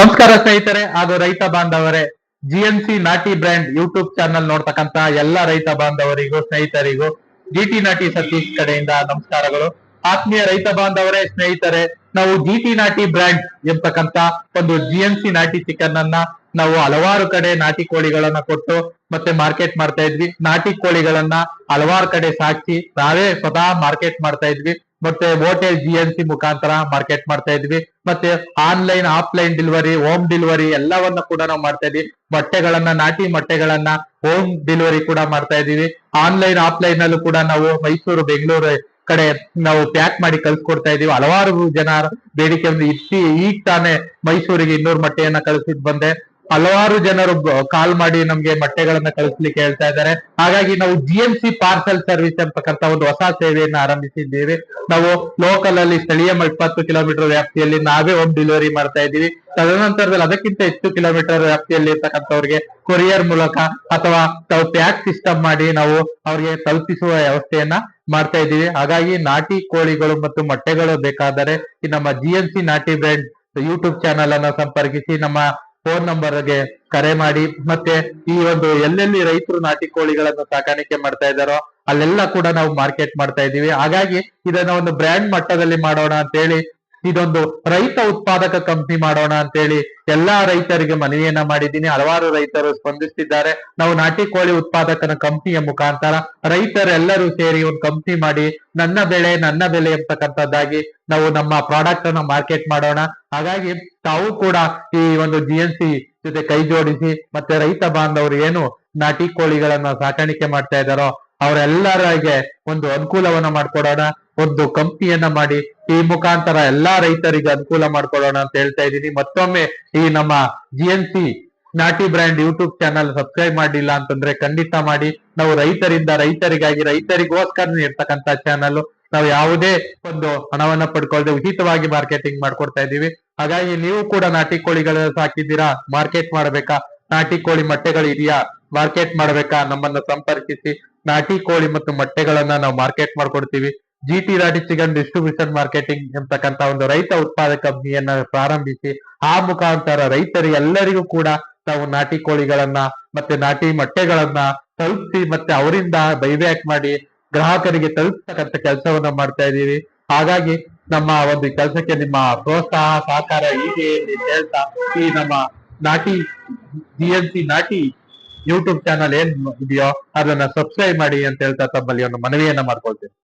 ನಮಸ್ಕಾರ ಸ್ನೇಹಿತರೆ ಹಾಗೂ ರೈತ ಬಾಂಧವರೇ. C Naati brand YouTube channel ನೋಡ್ತಕ್ಕಂತ ಎಲ್ಲ ರೈತ ಬಾಂಧವರಿಗೂ, ಸ್ನೇಹಿತರಿಗೂ ಟಿ ನಾಟಿ ಸತೀಶ್ ಕಡೆಯಿಂದ ನಮಸ್ಕಾರಗಳು. ಆತ್ಮೀಯ ರೈತ ಬಾಂಧವರೇ, ಸ್ನೇಹಿತರೆ, ನಾವು ಟಿ ನಾಟಿ ಬ್ರ್ಯಾಂಡ್ ಎಂಬತಕ್ಕಂತ ಒಂದು ಸಿ ನಾಟಿ ಚಿಕನ್ ಅನ್ನ ನಾವು ಹಲವಾರು ಕಡೆ ನಾಟಿ ಕೋಳಿಗಳನ್ನ ಕೊಟ್ಟು ಮತ್ತೆ ಮಾರ್ಕೆಟ್ ಮಾಡ್ತಾ ಇದ್ವಿ. ನಾಟಿ ಕೋಳಿಗಳನ್ನ ಹಲವಾರು ಕಡೆ ಸಾಕಿ ನಾವೇ ಸ್ವತಃ ಮಾರ್ಕೆಟ್ ಮಾಡ್ತಾ ಇದ್ವಿ. ಮತ್ತೆ ಹೋಟೆಲ್ ಜಿ ಎನ್ ಸಿ ಮುಖಾಂತರ ಮಾರ್ಕೆಟ್ ಮಾಡ್ತಾ ಇದ್ವಿ. ಮತ್ತೆ online offline delivery home delivery ಎಲ್ಲವನ್ನ ಕೂಡ ನಾವು ಮಾಡ್ತಾ ಇದ್ವಿ. ಬಟ್ಟೆಗಳನ್ನ, ನಾಟಿ ಮೊಟ್ಟೆಗಳನ್ನ ಹೋಮ್ ಡೆಲಿವರಿ ಕೂಡ ಮಾಡ್ತಾ ಇದೀವಿ ಆನ್ಲೈನ್ ಆಫ್ಲೈನ್ ಅಲ್ಲೂ ಕೂಡ ನಾವು ಮೈಸೂರು, ಬೆಂಗಳೂರು ಕಡೆ ನಾವು ಪ್ಯಾಕ್ ಮಾಡಿ ಕಳ್ಸಿಕೊಡ್ತಾ ಇದೀವಿ ಹಲವಾರು ಜನ ಬೇಡಿಕೆ ಇಟ್ಟಿ ಈಗ ತಾನೇ ಮೈಸೂರಿಗೆ ಇನ್ನೂರು ಮೊಟ್ಟೆಯನ್ನ ಕಳಿಸಿದ್ ಬಂದೆ. ಹಲವಾರು ಜನರು ಕಾಲ್ ಮಾಡಿ ನಮ್ಗೆ ಮೊಟ್ಟೆಗಳನ್ನ ಕಳಿಸ್ಲಿಕ್ಕೆ ಹೇಳ್ತಾ ಇದ್ದಾರೆ. ಹಾಗಾಗಿ ನಾವು G M C parcel service ಅಂತಕ್ಕಂತ ಒಂದು ಹೊಸ ಸೇವೆಯನ್ನ ಆರಂಭಿಸಿದ್ದೇವೆ. ನಾವು ಲೋಕಲ್ ಅಲ್ಲಿ ಸ್ಥಳೀಯ ಇಪ್ಪತ್ತು ಕಿಲೋಮೀಟರ್ ವ್ಯಾಪ್ತಿಯಲ್ಲಿ ನಾವೇ ಹೋಮ್ ಡೆಲಿವರಿ ಮಾಡ್ತಾ ಇದ್ದೀವಿ. ತದನಂತರದಲ್ಲಿ ಅದಕ್ಕಿಂತ ಹೆಚ್ಚು ಕಿಲೋಮೀಟರ್ ವ್ಯಾಪ್ತಿಯಲ್ಲಿ ಇರ್ತಕ್ಕಂಥವ್ರಿಗೆ ಕೊರಿಯರ್ ಮೂಲಕ ಅಥವಾ ತಾವು ಪ್ಯಾಕ್ ಸಿಸ್ಟಮ್ ಮಾಡಿ ನಾವು ಅವ್ರಿಗೆ ತಲುಪಿಸುವ ವ್ಯವಸ್ಥೆಯನ್ನ ಮಾಡ್ತಾ ಇದ್ದೀವಿ. ಹಾಗಾಗಿ ನಾಟಿ ಕೋಳಿಗಳು ಮತ್ತು ಮೊಟ್ಟೆಗಳು ಬೇಕಾದರೆ ನಮ್ಮ G M C Naati brand YouTube channel ಅನ್ನು ಸಂಪರ್ಕಿಸಿ ನಮ್ಮ ಫೋನ್ ನಂಬರ್ಗೆ ಕರೆ ಮಾಡಿ, ಮತ್ತೆ ಈ ಒಂದು ಎಲ್ಲೆಲ್ಲಿ ರೈತರು ನಾಟಿ ಕೋಳಿಗಳನ್ನು ಸಾಕಾಣಿಕೆ ಮಾಡ್ತಾ ಇದ್ದಾರೋ, ಅಲ್ಲೆಲ್ಲ ಕೂಡ ನಾವು ಮಾರ್ಕೆಟ್ ಮಾಡ್ತಾ ಇದ್ದೀವಿ. ಹಾಗಾಗಿ ಇದನ್ನ ಒಂದು ಬ್ರ್ಯಾಂಡ್ ಮಟ್ಟದಲ್ಲಿ ಮಾಡೋಣ ಅಂತ ಹೇಳಿ ಇದೊಂದು ರೈತ ಉತ್ಪಾದಕ ಕಂಪನಿ ಮಾಡೋಣ ಅಂತೇಳಿ ಎಲ್ಲಾ ರೈತರಿಗೆ ಮನವಿಯನ್ನ ಮಾಡಿದ್ದೀನಿ. ಹಲವಾರು ರೈತರು ಸ್ಪಂದಿಸ್ತಿದ್ದಾರೆ. ನಾವು ನಾಟಿ ಕೋಳಿ ಉತ್ಪಾದಕನ ಕಂಪನಿಯ ಮುಖಾಂತರ ರೈತರೆಲ್ಲರೂ ಸೇರಿ ಒಂದು ಕಂಪನಿ ಮಾಡಿ ನನ್ನ ಬೆಳೆ, ನನ್ನ ಬೆಲೆ ಎಂಬತಕ್ಕಂಥದ್ದಾಗಿ ನಾವು ನಮ್ಮ ಪ್ರಾಡಕ್ಟ್ ಅನ್ನ ಮಾರ್ಕೆಟ್ ಮಾಡೋಣ. ಹಾಗಾಗಿ ತಾವು ಕೂಡ ಈ ಒಂದು ಜಿ ಎನ್ ಸಿ ಜೊತೆ ಕೈ ಜೋಡಿಸಿ ಮತ್ತೆ ರೈತ ಬಾಂಧವರು ಏನು ನಾಟಿ ಕೋಳಿಗಳನ್ನ ಸಾಕಾಣಿಕೆ ಮಾಡ್ತಾ ಇದ್ದಾರೋ ಅವರೆಲ್ಲರಿಗೆ ಒಂದು ಅನುಕೂಲವನ್ನ ಮಾಡ್ಕೊಡೋಣ, ಒಂದು ಕಂಪ್ನಿಯನ್ನ ಮಾಡಿ, ಈ ಮುಖಾಂತರ ಎಲ್ಲಾ ರೈತರಿಗೆ ಅನುಕೂಲ ಮಾಡ್ಕೊಡೋಣ ಅಂತ ಹೇಳ್ತಾ ಇದ್ದೀನಿ. ಮತ್ತೊಮ್ಮೆ ಈ ನಮ್ಮ G N C Naati brand YouTube channel subscribe ಮಾಡಿಲ್ಲ ಅಂತಂದ್ರೆ ಖಂಡಿತ ಮಾಡಿ. ನಾವು ರೈತರಿಂದ ರೈತರಿಗಾಗಿ, ರೈತರಿಗೋಸ್ಕರ ಇರ್ತಕ್ಕಂತ ಚಾನಲ್ ನಾವು ಯಾವುದೇ ಒಂದು ಹಣವನ್ನ ಪಡ್ಕೊಳ್ಳದೆ ಉಚಿತವಾಗಿ ಮಾರ್ಕೆಟಿಂಗ್ ಮಾಡ್ಕೊಡ್ತಾ ಇದೀವಿ ಹಾಗಾಗಿ ನೀವು ಕೂಡ ನಾಟಿ ಕೋಳಿಗಳ ಸಾಕಿದ್ದೀರಾ? ಮಾರ್ಕೆಟ್ ಮಾಡ್ಬೇಕಾ? ನಾಟಿ ಕೋಳಿ ಮೊಟ್ಟೆಗಳು ಇದೆಯಾ? ಮಾರ್ಕೆಟ್ ಮಾಡ್ಬೇಕಾ? ನಮ್ಮನ್ನ ಸಂಪರ್ಕಿಸಿ. ನಾಟಿ ಕೋಳಿ ಮತ್ತು ಮೊಟ್ಟೆಗಳನ್ನ ನಾವು ಮಾರ್ಕೆಟ್ ಮಾಡ್ಕೊಡ್ತೀವಿ. ಜಿ ಟಿ ರಾಟಿ ಚಿಕನ್ ಡಿಸ್ಟ್ರಿಬ್ಯೂಷನ್ ಮಾರ್ಕೆಟಿಂಗ್ ಎಂಬತಕ್ಕಂತ ಒಂದು ರೈತ ಉತ್ಪಾದಕ ಕಂಪನಿಯನ್ನ ಪ್ರಾರಂಭಿಸಿ, ಆ ಮುಖಾಂತರ ರೈತರು ಎಲ್ಲರಿಗೂ ಕೂಡ ನಾವು ನಾಟಿ ಕೋಳಿಗಳನ್ನ ಮತ್ತೆ ನಾಟಿ ಮೊಟ್ಟೆಗಳನ್ನ ತಲುಪಿಸಿ ಮತ್ತೆ ಅವರಿಂದ ಬೈಬ್ಯಾಕ್ ಮಾಡಿ ಗ್ರಾಹಕರಿಗೆ ತಲುಪತಕ್ಕಂತ ಕೆಲಸವನ್ನ ಮಾಡ್ತಾ ಇದ್ದೀವಿ. ಹಾಗಾಗಿ ನಮ್ಮ ಒಂದು ಕೆಲಸಕ್ಕೆ ನಿಮ್ಮ ಪ್ರೋತ್ಸಾಹ, ಸಹಕಾರ ಹೀಗೆ ಹೇಳ್ತಾ ಈ ನಮ್ಮ Naati G N C Naati YouTube channel ಏನ್ ಇದೆಯೋ ಅದನ್ನ ಸಬ್ಸ್ಕ್ರೈಬ್ ಮಾಡಿ ಅಂತ ಹೇಳ್ತಾ ತಮ್ಮಲ್ಲಿ ಒಂದು ಮನವಿಯನ್ನ ಮಾಡ್ಕೊಳ್ತೇನೆ.